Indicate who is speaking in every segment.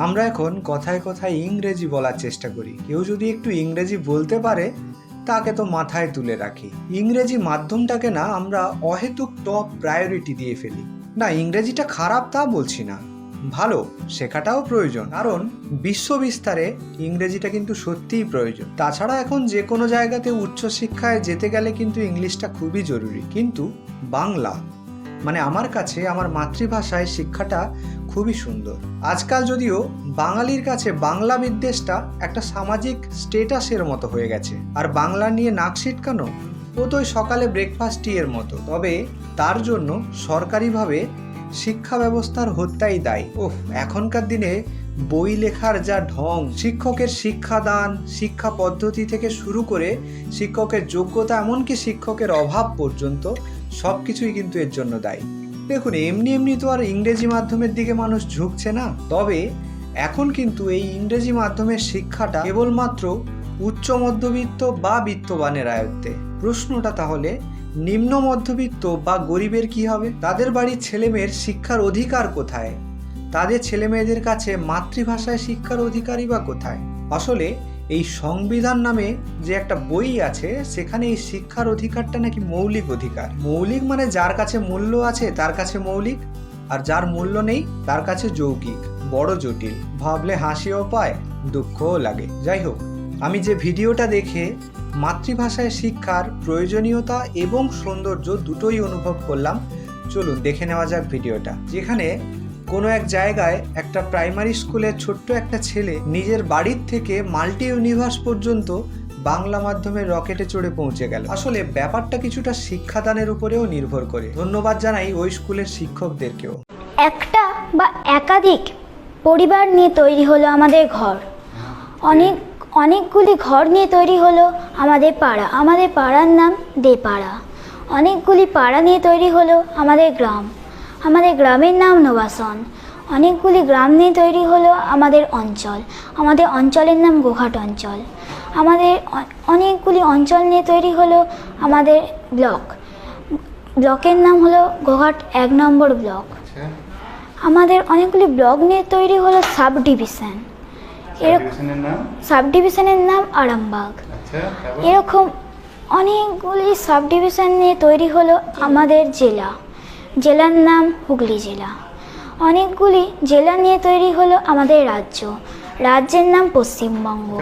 Speaker 1: আমরা এখন কথায় কথায় ইংরেজি বলার চেষ্টা করি। কেউ যদি একটু ইংরেজি বলতে পারে, তাকে তো মাথায় তুলে রাখি। ইংরেজি মাধ্যমটাকে না আমরা অহেতুক টপ প্রায়োরিটি দিয়ে ফেলি। না, ইংরেজিটা খারাপ তা বলছি না। ভালো, শেখাটাও প্রয়োজন। কারণ বিশ্ব বিস্তারে ইংরেজিটা কিন্তু সত্যিই প্রয়োজন। তাছাড়া এখন যে কোনো জায়গাতে উচ্চশিক্ষায় যেতে গেলে কিন্তু ইংলিশটা খুবই জরুরি। কিন্তু বাংলা মানে আমার কাছে, আমার মাতৃভাষায় শিক্ষাটা খুবই সুন্দর। আজকাল যদিও বাঙালির কাছে বাংলা বিদ্বেষটা একটা সামাজিক স্টেটাসের মতো হয়ে গেছে। আর বাংলা নিয়ে নাক ছিটকানো ও তো সকালে ব্রেকফাস্ট টি এর মতো। তবে তার জন্য সরকারিভাবে শিক্ষা ব্যবস্থার হত্যাই দায়ী। ওহ, এখনকার দিনে বই লেখার যা ঢং, শিক্ষকের শিক্ষাদান, শিক্ষা পদ্ধতি থেকে শুরু করে শিক্ষকের যোগ্যতা, এমনকি শিক্ষকের অভাব পর্যন্ত সব কিছুই কিন্তু এর জন্য দায়ী। দেখুন, এমনি এমনি তো আর ইংরেজি মাধ্যমের দিকে মানুষ ঝুঁকছে না। তবে এখন কিন্তু এই ইংরেজি মাধ্যমের শিক্ষাটা কেবলমাত্র উচ্চ মধ্যবিত্ত বা বিত্তবানের আয়ত্তে। প্রশ্নটা তাহলে, নিম্ন মধ্যবিত্ত বা গরিবের কি হবে? তাদের বাড়ির ছেলেমেয়ের শিক্ষার অধিকার কোথায়? তাদের ছেলেমেয়েদের কাছে মাতৃভাষায় শিক্ষার অধিকারই বা কোথায়? আসলে এই সংবিধান নামে যে একটা বই আছে, সেখানে এই শিক্ষার অধিকারটা নাকি মৌলিক অধিকার। মৌলিক মানে যার কাছে মূল্য আছে, তার কাছে মৌলিক, আর যার মূল্য নেই, তার কাছে যৌগিক। বড় জটিল। ভাবলে হাসিও পায়, দুঃখও লাগে। যাই হোক, আমি যে ভিডিওটা দেখে মাতৃভাষায় শিক্ষার প্রয়োজনীয়তা এবং সৌন্দর্য দুটোই অনুভব করলাম, চলুন দেখে নেওয়া যাক ভিডিওটা। যেখানে কোনো এক জায়গায় একটা প্রাইমারি স্কুলের ছোট্ট একটা ছেলে নিজের বাড়ির থেকে মাল্টি ইউনিভার্স পর্যন্ত বাংলা মাধ্যমের রকেটে চড়ে পৌঁছে গেল। আসলে ব্যাপারটা কিছুটা শিক্ষাদানের উপরেও নির্ভর করে। ধন্যবাদ জানাই ওই স্কুলের শিক্ষকদেরকেও।
Speaker 2: একটা বা একাধিক পরিবার নিয়ে তৈরি হলো আমাদের ঘর। অনেক, অনেকগুলি ঘর নিয়ে তৈরি হলো আমাদের পাড়া। আমাদের পাড়ার নাম দেপাড়া। অনেকগুলি পাড়া নিয়ে তৈরি হলো আমাদের গ্রাম। আমাদের গ্রামের নাম নোবাসন। অনেকগুলি গ্রাম নিয়ে তৈরি হলো আমাদের অঞ্চল। আমাদের অঞ্চলের নাম গোঘাট অঞ্চল। আমাদের অনেকগুলি অঞ্চল নিয়ে তৈরি হলো আমাদের ব্লক। ব্লকের নাম হলো গোঘাট এক নম্বর ব্লক।
Speaker 3: আচ্ছা।
Speaker 2: আমাদের অনেকগুলি ব্লক নিয়ে তৈরি হলো সাব ডিভিশন। এরকম সাব ডিভিশনের নাম আরামবাগ।
Speaker 3: আচ্ছা
Speaker 2: এরকম অনেকগুলি সাব ডিভিশন নিয়ে তৈরি হলো আমাদের জেলা। জেলার নাম হুগলি জেলা। অনেকগুলি জেলা নিয়ে তৈরি হলো আমাদের রাজ্য। রাজ্যের নাম পশ্চিমবঙ্গ।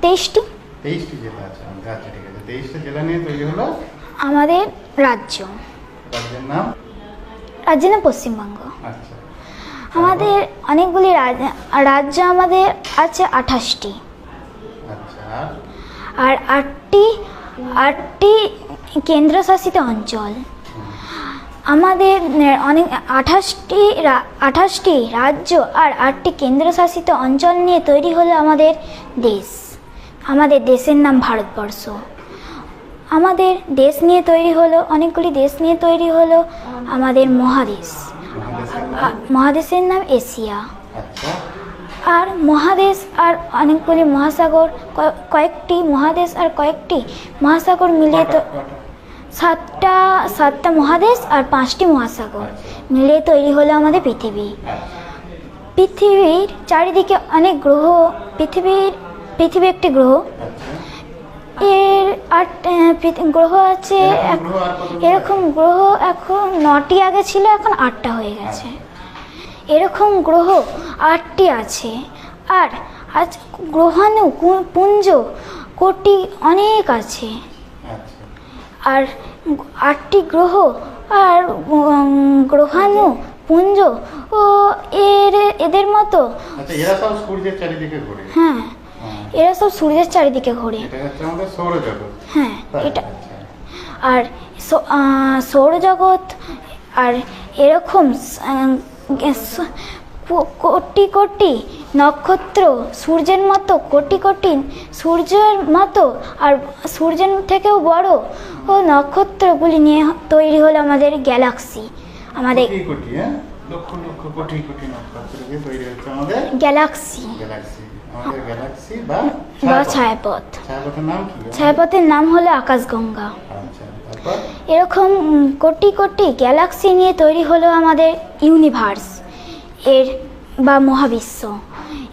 Speaker 2: তেইশটি।
Speaker 3: তেইশটি জেলা আছে। আচ্ছা ঠিক আছে। তেইশটা জেলা নিয়ে তৈরি হলো?
Speaker 2: আমাদের রাজ্য।
Speaker 3: রাজ্যের নাম?
Speaker 2: রাজ্যের নাম পশ্চিমবঙ্গ।
Speaker 3: আচ্ছা।
Speaker 2: আমাদের অনেকগুলি রাজ- রাজ্য আমাদের আছে আঠাশটি।
Speaker 3: আচ্ছা। আর
Speaker 2: আটটি আটটি কেন্দ্রশাসিত অঞ্চল। আমাদের অনেক, আঠাশটি আঠাশটি রাজ্য আর আটটি কেন্দ্রশাসিত অঞ্চল নিয়ে তৈরি হলো আমাদের দেশ। আমাদের দেশের নাম ভারতবর্ষ। আমাদের দেশ নিয়ে তৈরি হলো, অনেকগুলি দেশ নিয়ে তৈরি হলো আমাদের মহাদেশ।
Speaker 3: মহাদেশের নাম
Speaker 2: এশিয়া।
Speaker 3: আচ্ছা।
Speaker 2: আর মহাদেশ আর অনেকগুলি মহাসাগর কয়েকটি মহাদেশ আর কয়েকটি মহাসাগর মিলিয়ে তো? সাতটা সাতটা মহাদেশ আর পাঁচটি মহাসাগর মিলিয়ে তৈরি হলো আমাদের পৃথিবী। পৃথিবীর চারিদিকে অনেক গ্রহ পৃথিবীর পৃথিবী একটি গ্রহ।
Speaker 3: আচ্ছা।
Speaker 2: এর পৃথি- গ্রহ আছে
Speaker 3: আর
Speaker 2: এরকম গ্রহ এখন নটি আগে ছিল এখন আটটা হয়ে গেছে। এরকম গ্রহ আটটি আছে। আর আজ গ্রহাণু পুঞ্জ কোটি অনেক আছে।
Speaker 3: আচ্ছা।
Speaker 2: আর আটটি গ্রহ আর গ্রহাণু পুঞ্জ ও এর এদের মতো
Speaker 3: আচ্ছা এরা সব সূর্যের চারিদিকে ঘোরে।
Speaker 2: হ্যাঁ
Speaker 3: হ্যাঁ।
Speaker 2: এরা সব সূর্যের চারিদিকে ঘোরে।
Speaker 3: এটা
Speaker 2: হ্যাঁ এটা
Speaker 3: আচ্ছা।
Speaker 2: আর সৌরজগৎ আর এরকম কোটি কোটি নক্ষত্র সূর্যের মতো কোটি কোটি সূর্যের মতো আর সূর্যের থেকেও বড় ও নক্ষত্রগুলি নিয়ে তৈরি হলো আমাদের গ্যালাক্সি। আমাদের
Speaker 3: কোটি কোটি লক্ষ লক্ষ কোটি কোটি নক্ষত্র তৈরি হচ্ছে আমাদের
Speaker 2: গ্যালাক্সি।
Speaker 3: গ্যালাক্সি। আমাদের গ্যালাক্সি বা ছায়াপথ।
Speaker 2: ছায়াপথ।
Speaker 3: ছায়াপথের নাম কি?
Speaker 2: ছায়াপথের নাম হলো আকাশগঙ্গা। এরকম কোটি কোটি গ্যালাক্সি নিয়ে তৈরি হলো আমাদের ইউনিভার্স এর বা মহাবিশ্ব।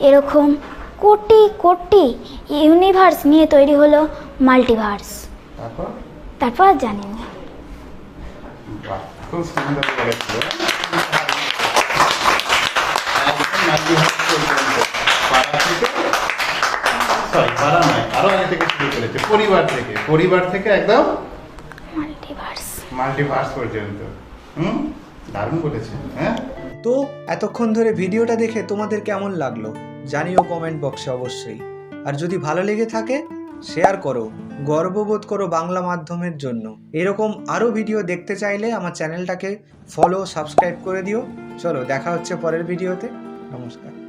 Speaker 2: এরকম কোটি কোটি ইউনিভার্স নিয়ে তৈরি হলো মাল্টিভার্স।
Speaker 3: তারপর?
Speaker 2: তারপর জানি না।
Speaker 3: খুব সুন্দর বলেছিল একদম মাতৃভাষা পর্যন্ত। পাড়া থেকে সরি পাড়া নয় আরও আগে থেকে শুরু করেছে পরিবার থেকে। পরিবার থেকে একদম মাল্টিভার্স পর্যন্ত। হুম? দারুণ বলেছে হ্যাঁ?
Speaker 1: তো এতক্ষণ ধরে ভিডিওটা দেখে তোমাদের কেমন লাগল? জানিও কমেন্ট বক্সে অবশ্যই। আর যদি ভালো লেগে থাকে শেয়ার করো, গর্ববোধ করো বাংলা মাধ্যমের জন্য। এরকম আরও ভিডিও দেখতে চাইলে আমার চ্যানেলটাকে ফলো সাবস্ক্রাইব করে দিও। চলো, দেখা হচ্ছে পরের ভিডিওতে নমস্কার।